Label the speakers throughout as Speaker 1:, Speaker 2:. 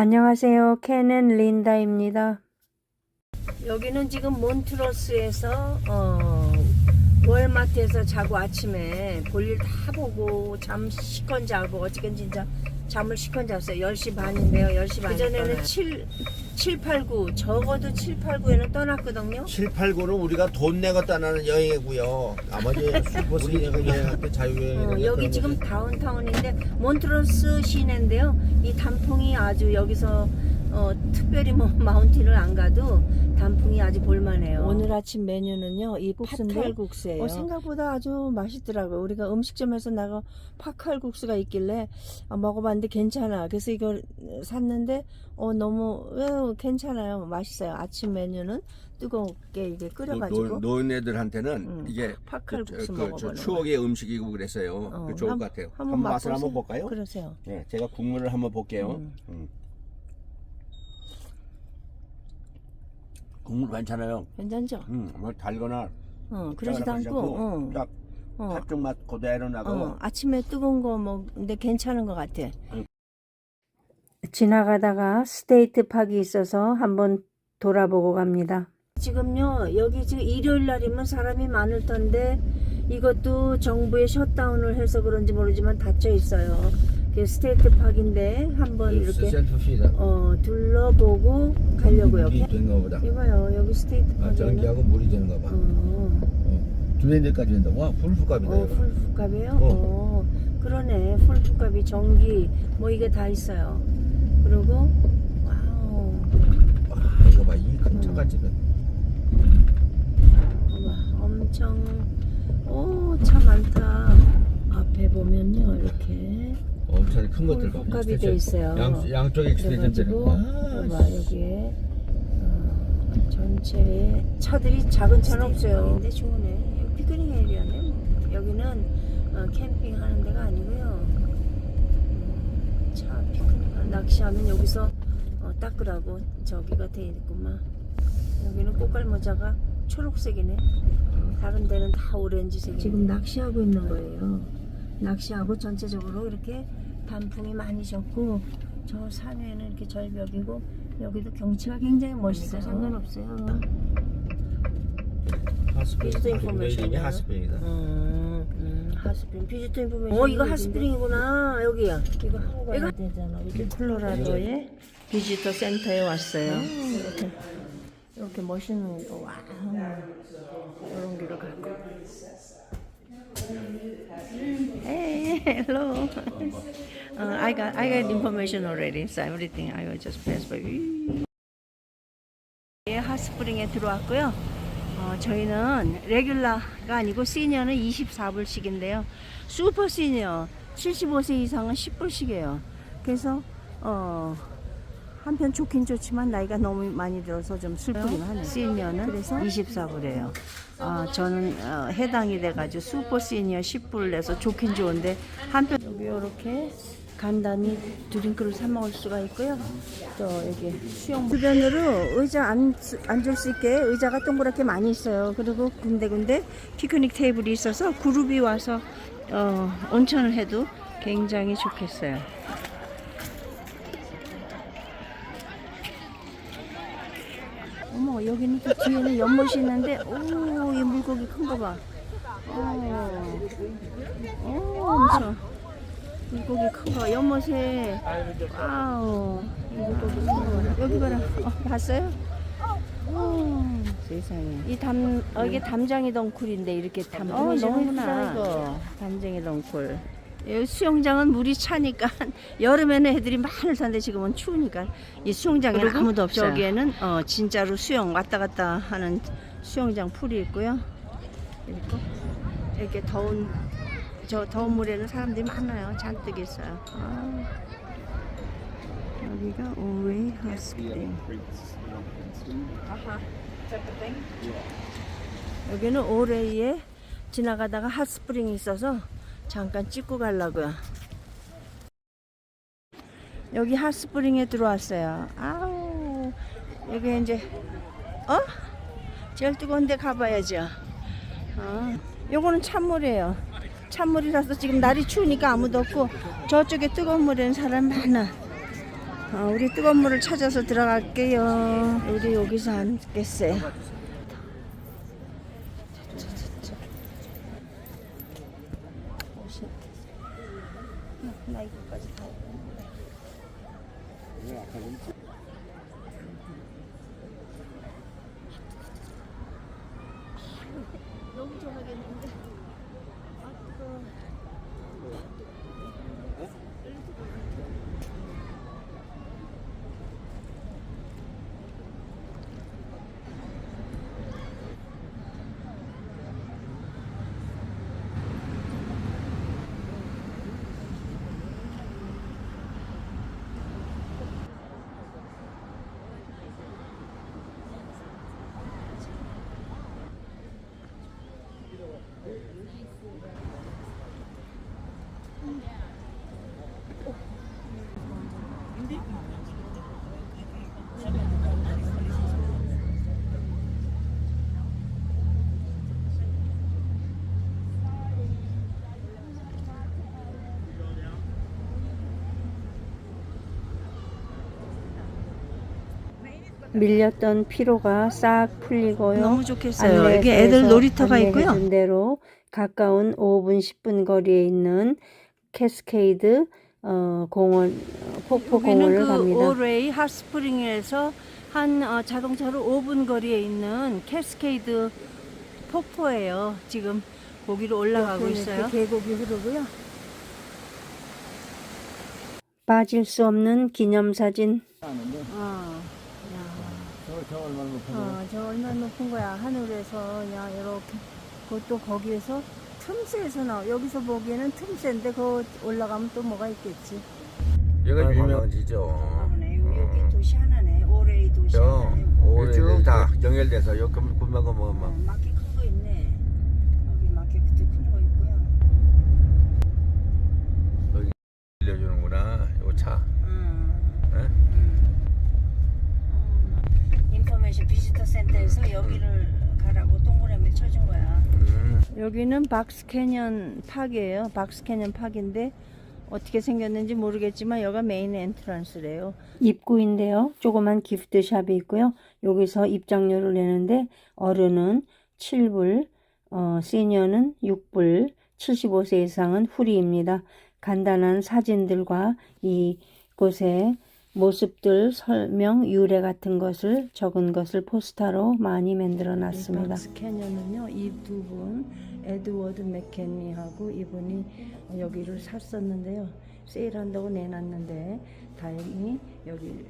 Speaker 1: 안녕하세요. 캔앤 린다입니다. 여기는 지금 몬트러스에서 어, 월마트에서 자고 아침에 볼일 다 보고 잠 시컨 자고 어저께 진짜 잠을 시컨 잤어요. 10시 반인데요. 10시 반. 그전에는 7, 7, 8, 9 적어도 7, 8, 9에는 떠났거든요.
Speaker 2: 7, 8, 9는 우리가 돈 내고 떠나는 여행이고요. 나머지 슈퍼스 여행할 때 자유여행.
Speaker 1: 어, 여기 지금 다운타운인데 몬트러스 시내인데요. 이 단풍이 아주 여기서 어, 특별히 뭐 마운틴을 안 가도 단풍이 아주 볼만해요. 오늘 아침 메뉴는요. 이 파칼국수예요. 어, 생각보다 아주 맛있더라고요. 우리가 음식점에서 나가 파칼국수가 있길래 어, 먹어봤는데 괜찮아. 그래서 이걸 샀는데 어, 너무 어, 괜찮아요. 맛있어요. 아침 메뉴는 뜨겁게 이게 끓여가지고
Speaker 2: 노인 애들한테는
Speaker 1: 음,
Speaker 2: 이게
Speaker 1: 파칼국수
Speaker 2: 그, 저, 그, 추억의 음식이고 그래서요.
Speaker 1: 어,
Speaker 2: 그 좋을
Speaker 1: 한-
Speaker 2: 것 같아요.
Speaker 1: 한번
Speaker 2: 한번 맛을. 한번 볼까요?
Speaker 1: 그러세요.
Speaker 2: 네, 제가 국물을 한번 볼게요.
Speaker 1: 음.
Speaker 2: 음. 국물 괜찮아요.
Speaker 1: 괜찮죠?
Speaker 2: 음, 뭐 달거나
Speaker 1: 어, 그러지도 않고, 어,
Speaker 2: 딱
Speaker 1: 어,
Speaker 2: 팥죽 맛 그대로 나고
Speaker 1: 어, 아침에 뜨거운 거 먹는데 괜찮은 것 같아.
Speaker 2: 응.
Speaker 1: 지나가다가 스테이트 팍이 있어서 한번 돌아보고 갑니다. 지금요, 여기 지금 일요일 날이면 사람이 많을 텐데 이것도 정부의 셧다운을 해서 그런지 모르지만 닫혀 있어요. 그 스테이트 팍인데 한번 이렇게. 어, 둘러보고 가려고요. 이봐요, 여기 스테이트
Speaker 3: 아,
Speaker 1: 팍이는
Speaker 3: 전기하고 물이 되는가 봐.
Speaker 1: 어,
Speaker 3: 어. 두 대까지 된다. 와, 풀프값이다.
Speaker 1: 어,
Speaker 3: 이거.
Speaker 1: 풀값이에요?
Speaker 3: 어.
Speaker 1: 어. 그러네. 풀값이 전기 뭐 이게 다 있어요. 그리고 와우.
Speaker 3: 아, 이거 봐. 이큰
Speaker 1: 음.
Speaker 3: 차까지는.
Speaker 1: 어머, 엄청 오, 차 많다. 앞에 보면요. 이렇게
Speaker 3: 엄청 큰 것들 봐.
Speaker 1: 풀값이
Speaker 3: 익스텐션.
Speaker 1: 돼 있어요.
Speaker 3: 양, 양쪽에
Speaker 1: 그래가지고
Speaker 3: 거.
Speaker 1: 봐봐 여기에 어, 전체에 차들이 작은 차는 없어요. 근데 좋으네. 여기 피크닉 에리아네. 뭐. 여기는 어, 캠핑 하는 데가 아니고요. 음, 차 피크닉 낚시하면 여기서 어, 닦으라고 저기가 돼 있구만. 여기는 꽃갈모자가 초록색이네. 다른 데는 다 오렌지색. 지금 낚시하고 있는 거예요. 낚시하고 전체적으로 이렇게 단풍이 많이 졌고 저 산에는 이렇게 절벽이고 여기도 경치가 굉장히 멋있어요. 상관없어요.
Speaker 3: 하스프링.
Speaker 1: 비즈트
Speaker 3: 이름이
Speaker 1: 인포메이션이요?
Speaker 3: 하스프링이다.
Speaker 1: 음, 음, 핫스프링 비즈트 인포메이션. 어, 이거 핫스프링이구나. 여기야. 이거 하고 가야 되잖아. 이게 콜로라도의 비지터 센터에 왔어요. 이렇게 이렇게 멋있는 거. 와. 이런 길을 갈 거. Hey, hello. Uh, I got I got information already. So everything I will just pass by. 예, 핫스프링에 들어왔고요. 어, 저희는 레귤라가 아니고 시니어는 24불씩인데요. 슈퍼 시니어 75세 이상은 10불씩이에요. 그래서 어, 한편 좋긴 좋지만 나이가 너무 많이 들어서 좀 슬프긴 하네요. 시니어는 그래서 24불이에요. 아, 저는 어, 해당이 돼가지고 슈퍼 시니어 10불 내서 좋긴 좋은데 한편 여기 이렇게 간단히 드링크를 사 먹을 수가 있고요. 또 여기 수영 주변으로 의자 앉, 앉을 수 있게 의자가 동그랗게 많이 있어요. 그리고 군데군데 피크닉 테이블이 있어서 그룹이 와서 어, 온천을 해도 굉장히 좋겠어요. 어머 여기는 또 뒤에는 연못이 있는데 오 이 물고기 큰 거 봐. 오, 오 엄청 물고기 큰 거 연못에 와우 이 물고기 큰 거. 여기 봐라. 어, 봤어요? 오, 세상에. 이 담, 어, 이게 담장이 덩쿨인데 이렇게 담. 어, 너무 예쁘다 이거. 담장이 덩쿨. 여기 수영장은 물이 차니까 여름에는 애들이 많을 텐데 지금은 추우니까 이 수영장에는 아무도 없어요. 저기에는 어 진짜로 수영 왔다 갔다 하는 수영장 풀이 있고요. 그리고 이렇게 더운 저 더운 물에는 사람들이 많아요. 잔뜩 있어요. 아, 여기가 오웨이 핫스프링. 여기는 오레이에 지나가다가 핫스프링이 있어서 잠깐 찍고 가려고요. 여기 핫스프링에 들어왔어요. 아우 여기 이제 어? 제일 뜨거운 데 가봐야죠. 어. 요거는 찬물이에요. 찬물이라서 지금 날이 추우니까 아무도 없고 저쪽에 뜨거운 물에는 사람 많아.
Speaker 4: 아, 우리 뜨거운 물을 찾아서 들어갈게요. 우리 여기서 앉겠어요. 나 이거까지 다. 너무 밀렸던 피로가 싹 풀리고요.
Speaker 1: 너무 좋겠어요. 이게 애들 놀이터가 있고요.
Speaker 4: 준 대로 가까운 5분 10분 거리에 있는 캐스케이드 어, 공원 어, 폭포 공원을
Speaker 1: 그
Speaker 4: 갑니다.
Speaker 1: 오레이 핫스프링에서 한 어, 자동차로 5분 거리에 있는 캐스케이드 폭포예요. 지금 거기로 올라가고 있어요.
Speaker 4: 계곡이 흐르고요. 빠질 수 없는 기념사진.
Speaker 1: 어,
Speaker 3: 저, 저 얼마나 높은
Speaker 1: 어, 저 얼마나 높은 거야. 하늘에서 야 이렇게 그것도 거기에서 틈새에서 나와. 여기서 보기에는 틈새인데 그 올라가면 또 뭐가 있겠지.
Speaker 3: 여기가 유명
Speaker 2: 관광지죠.
Speaker 4: 여기 도시 하나네. 오레이 도시
Speaker 2: 저
Speaker 3: 오래
Speaker 2: 쭉다 연결돼서 요 금- 금방 그 뭐, 뭐.
Speaker 4: 마켓 큰 거 있네. 여기 마켓도 큰거 있고요.
Speaker 2: 빌려주는구나. 요 차.
Speaker 4: 음.
Speaker 2: 예?
Speaker 4: 음. 인포메이션 비지터 센터에서 여기를 가라고 동그라미 쳐준 거야.
Speaker 2: 음.
Speaker 1: 여기는 박스 캐년 팍이에요. 박스 캐년 팍인데 어떻게 생겼는지 모르겠지만 여기가 메인 엔트런스래요.
Speaker 4: 입구인데요. 조그만 기프트샵이 있고요. 여기서 입장료를 내는데 어른은 7불, 어, 시니어는 6불, 75세 이상은 후리입니다. 간단한 사진들과 이곳의 모습들, 설명, 유래 같은 것을 적은 것을 포스터로 많이 만들어 놨습니다.
Speaker 1: 캐년은요 이 두 분 에드워드 맥켄리하고 이분이 여기를 샀었는데요 세일한다고 내놨는데 다행히 여기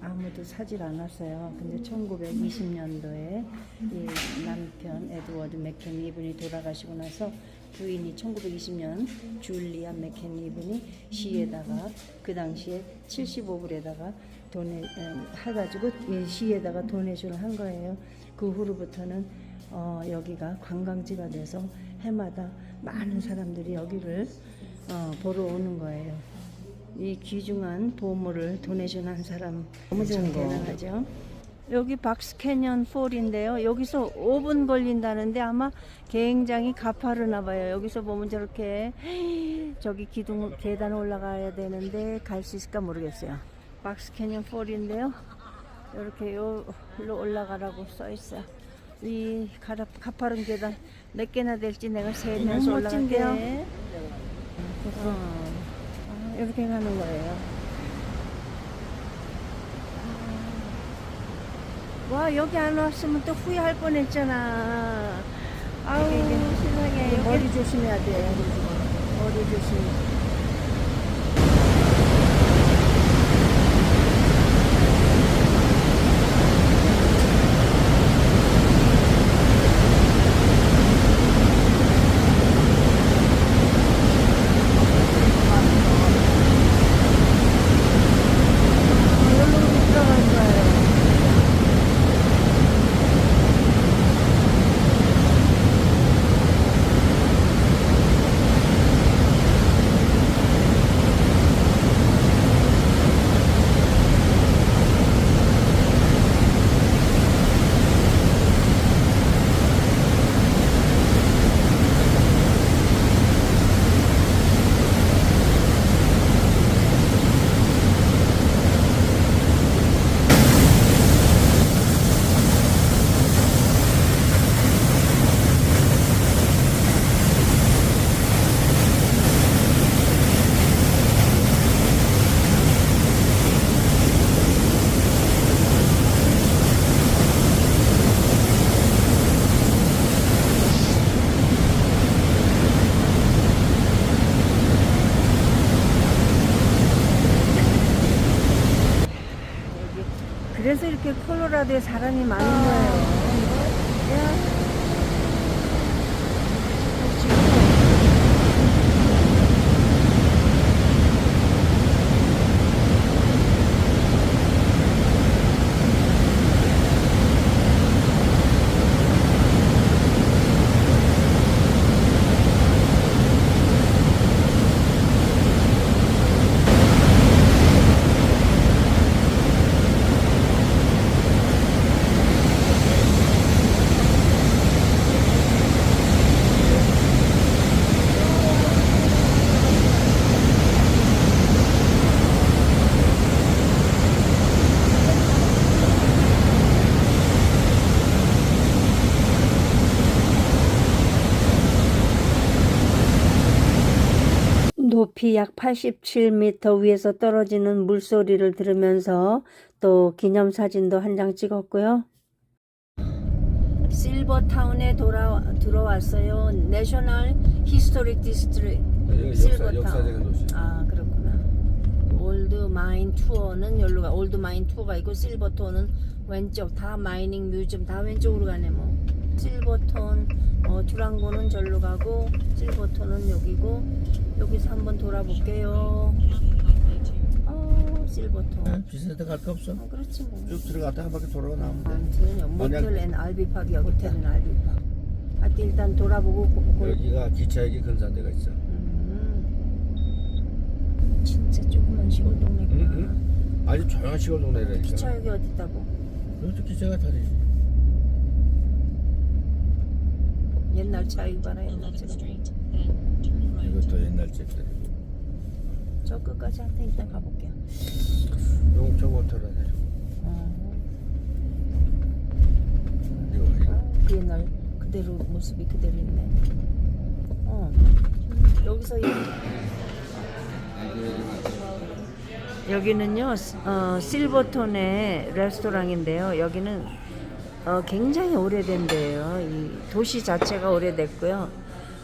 Speaker 1: 아무도 사질 않았어요 근데 1920년도에 이 남편 에드워드 맥켄리 이분이 돌아가시고 나서 부인이 1920년 줄리아 맥켄리 이분이 시에다가 그 당시에 75불에다가 돈에 음, 해가지고 이 시에다가 도네이션을 한 거예요. 그 후로부터는 어, 여기가 관광지가 돼서 해마다 많은 사람들이 여기를 어, 보러 오는 거예요. 이 귀중한 보물을 도네이션 한 사람 너무 좋은 대단하죠. 여기 박스 캐년 폴인데요. 여기서 5분 걸린다는데 아마 굉장히 가파르나 봐요. 여기서 보면 저렇게 저기 기둥 계단 올라가야 되는데 갈 수 있을까 모르겠어요. 박스 캐년 폴인데요. 이렇게 요로 올라가라고 써 있어요. 이 가라, 가파른 계단 몇 개나 될지 내가 세면서
Speaker 4: 너무 멋진데요?
Speaker 1: 올라갈게. 어, 아, 이렇게 가는 거예요. 와 여기 안 왔으면 또 후회할 뻔했잖아. 아우 세상에 여기 머리 조심해야 돼. 머리 조심. 여기로 들어갈 거예요. 그래서 이렇게 콜로라도에 사람이 많은 거예요. 야. 지금 높이 약 87m 위에서 떨어지는 물소리를 들으면서 또 기념사진도 한 장 찍었고요. 실버타운에 돌아 들어왔어요. 내셔널 히스토릭 디스트릭
Speaker 2: 도시.
Speaker 1: 아 그렇구나. 올드 마인 투어는 여기가 올드 마인 투어가 있고 실버톤은 왼쪽 다 마이닝 뮤지엄 다 왼쪽으로 가네 뭐. 실버톤 어, 두랑고는 절로 가고 실버톤은 여기고 여기서 한번 돌아볼게요. 어 실버톤.
Speaker 2: 비슷한 데 갈 거 없어?
Speaker 1: 어, 그렇지 뭐.
Speaker 2: 쭉 들어갔다 한 바퀴 돌아가 나오면 돼.
Speaker 1: 아무튼 모텔 앤 알비팍이야 호텔 앤 알비팍. 하여튼 일단 돌아보고 보고.
Speaker 2: 여기가 기차역이 근사한 데가 있어.
Speaker 1: 음. 진짜 조그만 시골 동네구나.
Speaker 2: 응, 응. 아주 조용한 시골 동네라니까.
Speaker 1: 기차역이 어딨다고?
Speaker 2: 여기도 기차가 다니지.
Speaker 1: 옛날 차 이거 봐라 옛날 차.
Speaker 2: 이것도 옛날 집들.
Speaker 1: 저 끝까지 한테 일단 가볼게요.
Speaker 2: 용천 호텔 아니야.
Speaker 1: 어.
Speaker 2: 이거 이거.
Speaker 1: 아, 그 옛날 그대로 모습이 그대로 있네. 어. 여기서 이- 여기는요 어, 실버톤의 레스토랑인데요. 여기는 어, 굉장히 오래된 데예요. 이 도시 자체가 오래됐고요.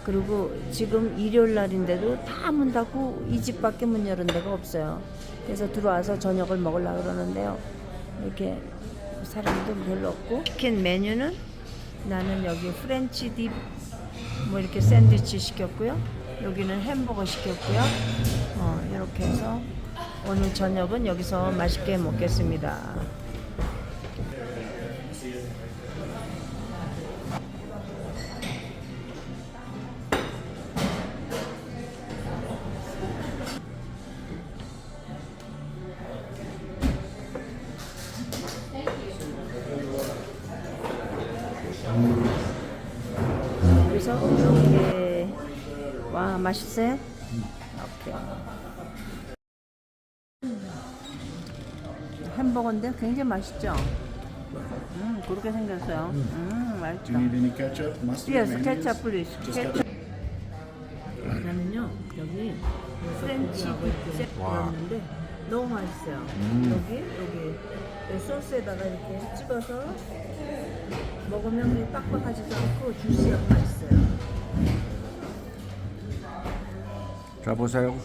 Speaker 1: 그리고 지금 일요일 날인데도 다 문 닫고 이 집밖에 문 열은 데가 없어요. 그래서 들어와서 저녁을 먹으려고 그러는데요. 이렇게 사람도 별로 없고 치킨 메뉴는 나는 여기 프렌치 딥 뭐 이렇게 샌드위치 시켰고요. 여기는 햄버거 시켰고요. 어, 이렇게 해서 오늘 저녁은 여기서 맛있게 먹겠습니다. 맛있어요? 오케이. 햄버거인데 굉장히 맛있죠? 음 그렇게 생겼어요. 음 맛있다.
Speaker 5: Do you need any ketchup, mustard,
Speaker 1: Yes,
Speaker 5: mayonnaise?
Speaker 1: 플리즈.
Speaker 5: Just
Speaker 1: 케찹. 나는요 여기 프렌치 딥셋였는데 너무 맛있어요. 여기 여기 이 소스에다가 이렇게 찍어서 먹으면 빡빡하지도 않고 주시하고 맛있어요.
Speaker 2: 자 보세요.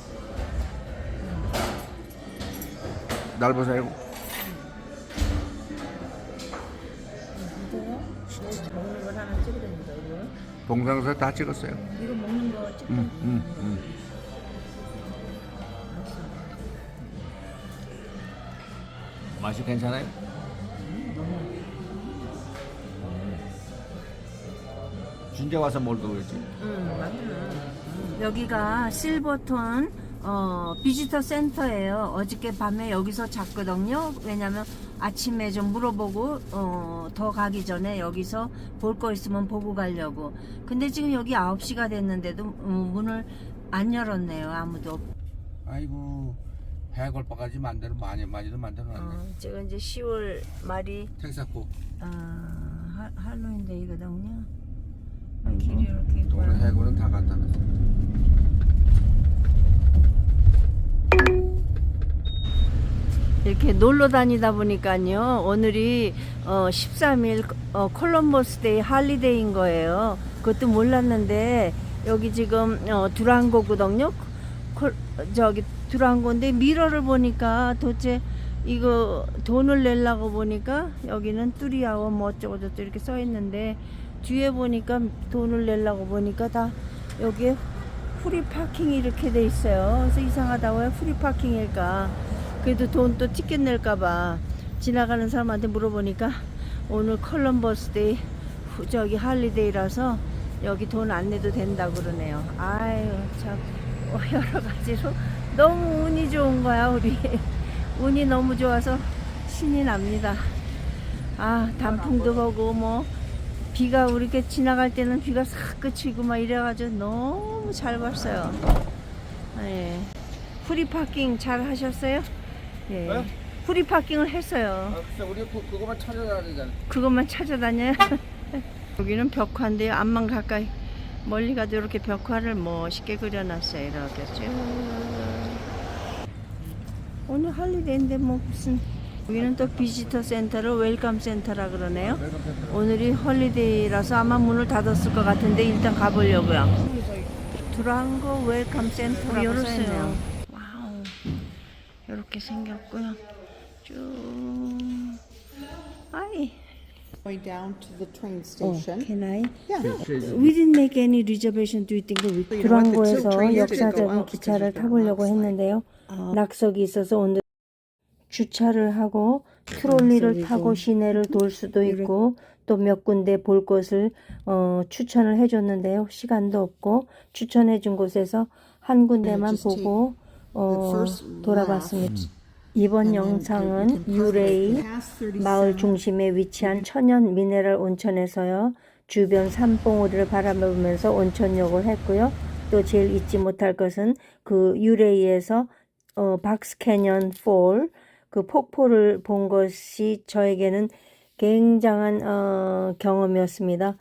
Speaker 2: 날 보세요.
Speaker 1: 이거요? 먹는 걸 하나 찍으랍니다. 이거
Speaker 2: 동영상 다 찍었어요.
Speaker 1: 이거 먹는 거 찍.
Speaker 2: 응, 응, 응. 맛이 괜찮아요? 진짜 와서 뭘 그러지?
Speaker 1: 음, 맞네. 여기가 실버톤 어, 비지터 센터예요. 어저께 밤에 여기서 잤거든요. 왜냐면 아침에 좀 물어보고 어, 더 가기 전에 여기서 볼 거 있으면 보고 가려고. 근데 지금 여기 9시가 됐는데도 음, 문을 안 열었네요. 아무도.
Speaker 2: 아이고 해골바가지 만들어 많이 많이도 만들어놨네.
Speaker 1: 어, 지금 이제 10월 말이 어, 하, 할로윈데이거든요. 길이 이렇게.
Speaker 2: 오늘 해골은 다 갖다 놨어.
Speaker 1: 이렇게 놀러 다니다 보니까요. 오늘이 어 13일 어 콜럼버스 데이 할리데이인 거예요. 그것도 몰랐는데 여기 지금 어 두랑고거든요. 콜, 저기 두랑고인데 미러를 보니까 도대체 이거 돈을 내려고 보니까 여기는 뚜리아워 뭐 어쩌고 저쩌고 이렇게 써 있는데 뒤에 보니까 돈을 내려고 보니까 다 여기에 프리 파킹이 이렇게 돼 있어요. 그래서 이상하다 왜 프리 파킹일까? 그래도 돈 또 티켓 낼까봐 지나가는 사람한테 물어보니까 오늘 컬럼버스데이 후- 저기 할리데이라서 여기 돈 안 내도 된다 그러네요. 아유 참 어, 여러 가지로 너무 운이 좋은 거야 우리 운이 너무 좋아서 신이 납니다. 아 단풍도 보고 뭐 비가 우리 이렇게 지나갈 때는 비가 싹 그치고 막 이래가지고 너무 잘 봤어요. 예. 프리 파킹 잘 하셨어요? 예.
Speaker 3: 네?
Speaker 1: 프리 파킹을 했어요.
Speaker 3: 아, 글쎄 우리 그, 그거만 찾아야 되잖아.
Speaker 1: 그것만 찾아다녀요. 여기는 벽화인데요. 앞만 가까이 멀리 가도 이렇게 벽화를 멋있게 그려놨어요. 이렇게 쭉. 오늘 할리데이인데 뭐 무슨 여기는 또 비지터 센터를 웰컴 센터라 그러네요. 오늘이 헐리데이라서 아마 문을 닫았을 것 같은데 일단 가보려고요. 두랑고 웰컴 센터라고
Speaker 4: 열었어요.
Speaker 1: 이렇게 생겼고요. 쭉. 아이.
Speaker 5: Going down to the train
Speaker 1: 어,
Speaker 5: station.
Speaker 1: can I?
Speaker 5: Yeah.
Speaker 1: We didn't make any reservation. Do you think that we 두랑고에서 역사적인 기차를 타보려고. 했는데요. 낙석이 있어서 오늘 주차를 하고 트롤리를 타고 시내를 돌 수도 있고 또 몇 군데 볼 곳을 어, 추천을 해줬는데요. 시간도 없고 추천해준 곳에서 한 군데만 보고 어, 돌아봤습니다. 이번 영상은 유레이
Speaker 5: right past 37.
Speaker 1: 마을 중심에 위치한 천연 미네랄 온천에서요. 주변 산봉우리를 바라보면서 온천욕을 했고요. 또 제일 잊지 못할 것은 그 유레이에서 어, 박스 캐년 폴, 그 폭포를 본 것이 저에게는 굉장한 어, 경험이었습니다.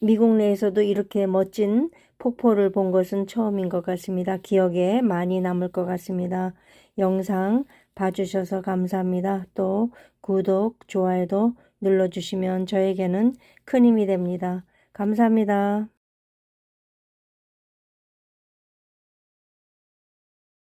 Speaker 1: 미국 내에서도 이렇게 멋진 폭포를 본 것은 처음인 것 같습니다. 기억에 많이 남을 것 같습니다. 영상 봐주셔서 감사합니다. 또 구독, 좋아요도 눌러주시면 저에게는 큰 힘이 됩니다. 감사합니다.